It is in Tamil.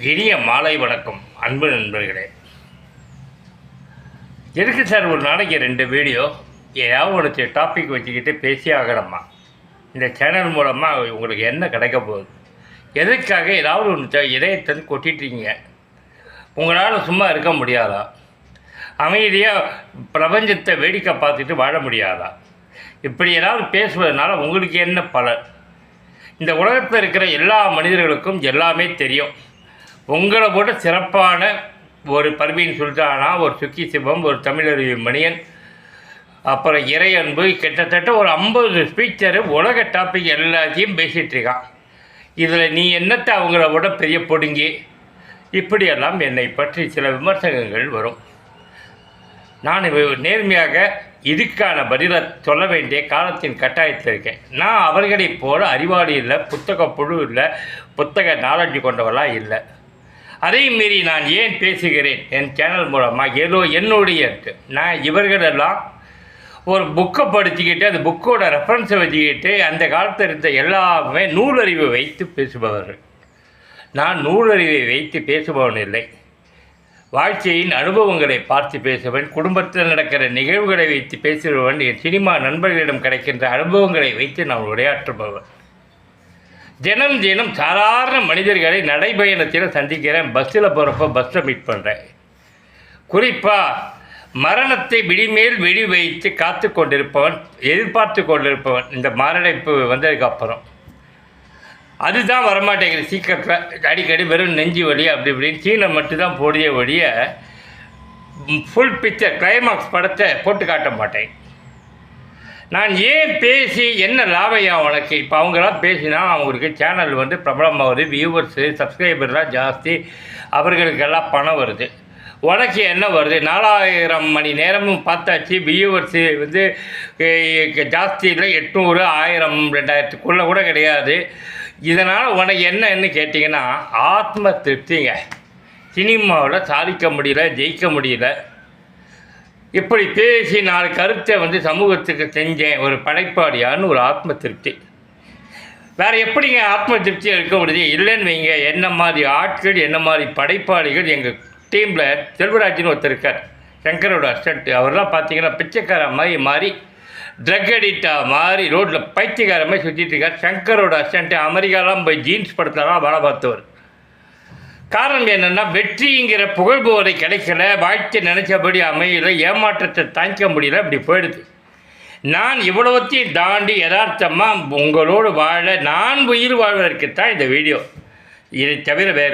இனிய மாலை வணக்கம் அன்பு நண்பர்களே. எதுக்கு சார் ஒரு நாளைக்கு ரெண்டு வீடியோ ஏதாவது ஒரு டாபிக் வச்சுக்கிட்டு பேசி ஆகணுமா? இந்த சேனல் மூலமாக உங்களுக்கு என்ன கிடைக்க போகுது? எதுக்காக ஏதாவது ஒன்று இதயத்தில் கொட்டிட்டீங்க? உங்களால் சும்மா இருக்க முடியாதா? அமைதியாக பிரபஞ்சத்தை வேடிக்கை பார்த்துட்டு வாழ முடியாதா? இப்படி ஏதாவது பேசுவதனால உங்களுக்கு என்ன பலன்? இந்த உலகத்தில் இருக்கிற எல்லா மனிதர்களுக்கும் எல்லாமே தெரியும். உங்களை விட சிறப்பான ஒரு பர்வீன் சுல்தானா ஒரு சுக்கி சிவம் ஒரு தமிழருவி மணியன் அப்புறம் இறையன்பு கிட்டத்தட்ட ஒரு ஐம்பது ஸ்பீச்சரு உலக டாபிக் எல்லாத்தையும் பேசிகிட்ருக்கான் இதில் நீ என்னத்தை அவங்கள விட பெரிய பொடுங்கி? இப்படியெல்லாம் என்னை பற்றி சில விமர்சனங்கள் வரும். நான் நேர்மையாக இதுக்கான பதிலை சொல்ல வேண்டிய காலத்தின் கட்டாயத்தில் இருக்கேன். நான் அவர்களைப் போல அறிவாளி இல்லை புத்தக புழு இல்லை புத்தக நாலஞ்சு கொண்டவளாக இல்லை. அதையும் மீறி நான் ஏன் பேசுகிறேன்? என் சேனல் மூலமாக ஏதோ என்னுடைய நான் இவர்களெல்லாம் ஒரு புக்கை படிச்சுக்கிட்டு அந்த புக்கோட ரெஃபரன்ஸை வச்சுக்கிட்டு அந்த காலத்தில் இருந்த எல்லாமே நூலறிவு வைத்து பேசுபவர்கள். நான் நூலறிவை வைத்து பேசுபவன் இல்லை. வாழ்க்கையின் அனுபவங்களை பார்த்து பேசுவேன். குடும்பத்தில் நடக்கிற நிகழ்வுகளை வைத்து பேசுபவன். என் சினிமா நண்பர்களிடம் கிடைக்கின்ற அனுபவங்களை வைத்து நான் உரையாற்றுபவன். தினம் தினம் சாதாரண மனிதர்களை நடைபயணத்தில் சந்திக்கிறேன். பஸ்ஸில் போகிறப்ப பஸ்ஸை மீட் பண்ணுறேன் குறிப்பாக மரணத்தை விடிமேல் வெடி வைத்து காத்து கொண்டிருப்பவன் எதிர்பார்த்து கொண்டிருப்பவன் இந்த மரணிப்பு வந்ததுக்கு அப்புறம். அதுதான் வரமாட்டேங்குது. சீக்கிரத்தில் அடிக்கடி வெறும் நெஞ்சு வலி அப்படி இப்படின்னு சீனை மட்டும்தான் போடிய வழிய ஃபுல் பிக்சர் கிளைமாக்ஸ் படத்தை போட்டு காட்ட மாட்டேன். நான் ஏன் பேசி என்ன லாபம் உனக்கு? இப்போ அவங்களாம் பேசினா அவங்களுக்கு சேனல் வந்து பிரபலமாகுது வியூவர்ஸு சப்ஸ்கிரைபர்லாம் ஜாஸ்தி அவர்களுக்கெல்லாம் பணம் வருது. உனக்கு என்ன வருது? நாலாயிரம் மணி நேரமும் பார்த்தாச்சு வியூவர்ஸு வந்து ஜாஸ்தி இல்லை எட்நூறு ஆயிரம் ரெண்டாயிரத்துக்குள்ளே கூட கிடையாது. இதனால் உனக்கு என்னன்னு கேட்டிங்கன்னா ஆத்ம திருப்திங்க. சினிமாவில் சாதிக்க முடியல ஜெயிக்க முடியல. இப்படி பேசி நாலு கருத்தை வந்து சமூகத்துக்கு செஞ்சேன். ஒரு படைப்பாளியான்னு ஒரு ஆத்ம திருப்தி. வேறு எப்படிங்க ஆத்ம திருப்தியாக இருக்க முடியுது? இல்லைன்னு வைங்க. என்ன மாதிரி ஆட்கள் என்ன மாதிரி படைப்பாளிகள் எங்கள் டீமில் செல்வராஜ்னு ஒருத்தர் இருக்கார். சங்கரோட அசிஸ்டன்ட் அவர்லாம் பார்த்தீங்கன்னா பிச்சைக்கார மாதிரி மாறி ட்ரக் அடிக்டாக மாதிரி ரோட்டில் பைத்தியக்கார மாதிரி சுற்றிட்டு இருக்கார். சங்கரோட அசிஸ்டன்ட் அமெரிக்காலாம் போய் ஜீன்ஸ் படத்துலலாம் வேலை பார்த்தவர். காரணம் என்னென்னா வெற்றிங்கிற புகழ் கிடைக்கல வாழ்க்கை நினச்சபடி அமையல ஏமாற்றத்தை தாங்கிக்க முடியல இப்படி போயிடுது. நான் இவ்வளவத்தையும் தாண்டி யதார்த்தமாக உங்களோடு வாழ நான் உயிர் வாழ்வதற்கு தான் இந்த வீடியோ. இதை தவிர வேறு